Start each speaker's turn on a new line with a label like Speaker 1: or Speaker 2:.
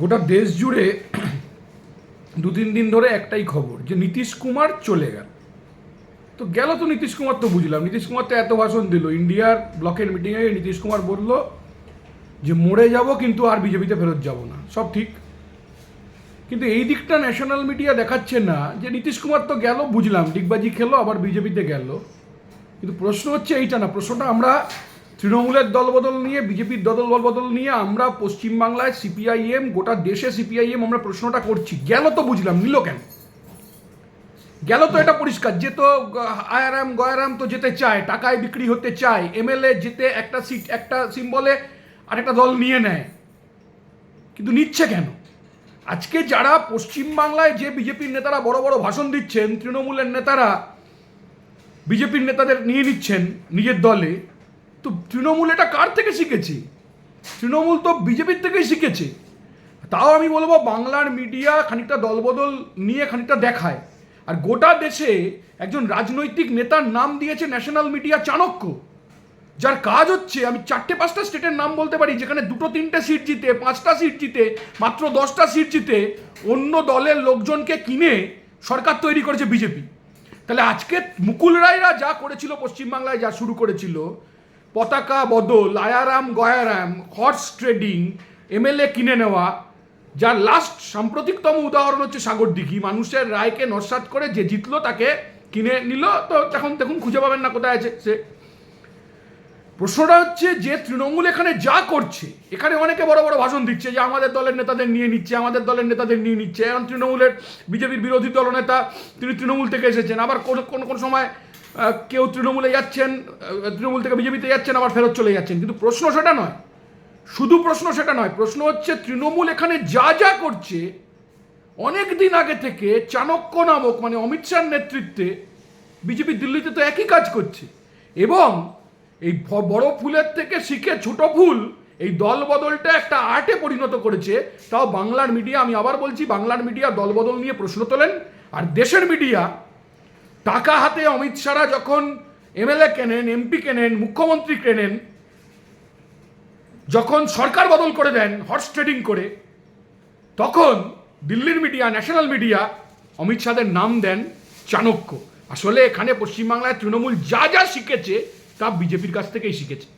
Speaker 1: গোটা দেশ জুড়ে দু তিন দিন ধরে একটাই খবর, যে নীতিশ কুমার চলে গেল। তো গেল তো নীতিশ কুমার তো বুঝলাম। নীতিশ কুমার তো এত ভাষণ দিল। ইন্ডিয়ার ব্লকের মিটিংয়ে নীতিশ কুমার বলল যে, মরে যাব কিন্তু আর বিজেপিতে ফেরত যাব না। সব ঠিক। কিন্তু এই দিকটা ন্যাশনাল মিডিয়া দেখাচ্ছে না, যে নীতিশ কুমার তো গেল, বুঝলাম। ডিগবাজি খেলো, আবার বিজেপিতে গেল। কিন্তু প্রশ্ন হচ্ছে এইটা না। প্রশ্নটা আমরা তৃণমূলের দলবদল নিয়ে, বিজেপির দল বদল নিয়ে আমরা পশ্চিমবাংলায় সিপিআইএম, গোটা দেশে সিপিআইএম আমরা প্রশ্নটা করছি। গেল তো বুঝলাম, নিল কেন? গেল তো এটা পরিষ্কার, যে তো আয়ারাম গয়ারাম তো যেতে চায়, টাকায় বিক্রি হতে চায়, এমএলএ যেতে একটা সিট, একটা সিম্বলে আরেকটা দল নিয়ে নেয়। কিন্তু নিচ্ছে কেন? আজকে যারা পশ্চিমবাংলায় যে বিজেপির নেতারা বড় বড় ভাষণ দিচ্ছেন, তৃণমূলের নেতারা বিজেপির নেতাদের নিয়ে নিচ্ছেন নিজের দলে তো তৃণমূল এটা কার থেকে শিখেছে? তৃণমূল তো বিজেপির থেকেই শিখেছে। তাও আমি বলব বাংলার মিডিয়া খানিকটা দলবদল নিয়ে খানিকটা দেখায়। আর গোটা দেশে একজন রাজনৈতিক নেতার নাম দিয়েছে ন্যাশনাল মিডিয়া চাণক্য। যার কাজ হচ্ছে, আমি চারটে পাঁচটা স্টেটের নাম বলতে পারি, যেখানে দুটো তিনটে সিট জিতে, পাঁচটা সিট জিতে, মাত্র দশটা সিট জিতে, অন্য দলের লোকজনকে কিনে সরকার তৈরি করেছে বিজেপি। তাহলে আজকে মুকুল রায়রা যা করেছিল পশ্চিমবাংলায়, যা শুরু করেছিল পতাকা বদল, Ayaram Gayaram horse trading MLA কিনে নেওয়া, যার লাস্ট সাম্প্রতিকতম উদাহরণ হচ্ছে সাগরদিঘি মানুষের রায়কে নস্বাত করে যে জিতলো তাকে কিনে নিল। তো এখন দেখুন, খুঁজে পাবেন না কোথায় আছে সে। প্রশ্নটা হচ্ছে যে তৃণমূল এখানে যা করছে, এখানে অনেকে বড় বড় ভাষণ দিচ্ছে যে আমাদের দলের নেতাদের নিয়ে নিচ্ছে, আমাদের দলের নেতাদের নিয়ে নিচ্ছে। এখন তৃণমূলের বিজেপির বিরোধী দলনেতা তিনি তৃণমূল থেকে এসেছেন। আবার কোন কোন সময় কেউ তৃণমূলে যাচ্ছেন তৃণমূল থেকে বিজেপিতে যাচ্ছেন, আবার ফেরত চলে যাচ্ছেন। কিন্তু প্রশ্ন সেটা নয়। শুধু প্রশ্ন সেটা নয়, প্রশ্ন হচ্ছে তৃণমূল এখানে যা যা করছে, অনেক দিন আগে থেকে চাণক্য নামক মানে অমিত শাহর নেতৃত্বে বিজেপি দিল্লিতে তো একই কাজ করছে। এবং এই বড় ফুলের থেকে শিখে ছোট ফুল এই দল বদলটা একটা আর্টে পরিণত করেছে। তাও বাংলার মিডিয়া, আমি আবার বলছি, বাংলার মিডিয়া দল বদল নিয়ে প্রশ্ন তোলেন। আর দেশের মিডিয়া, টাকা হাতে অমিত শাহরা যখন এমএলএ কেনেন, এমপি কেনেন, মুখ্যমন্ত্রী কেনেন, যখন সরকার বদল করে দেন, হর্স ট্রেডিং করে, তখন দিল্লির মিডিয়া, ন্যাশনাল মিডিয়া অমিত শাহের নাম দেন চাণক্য। আসলে এখানে পশ্চিমবাংলায় তৃণমূল যা যা শিখেছে তা বিজেপির কাছ থেকেই শিখেছে।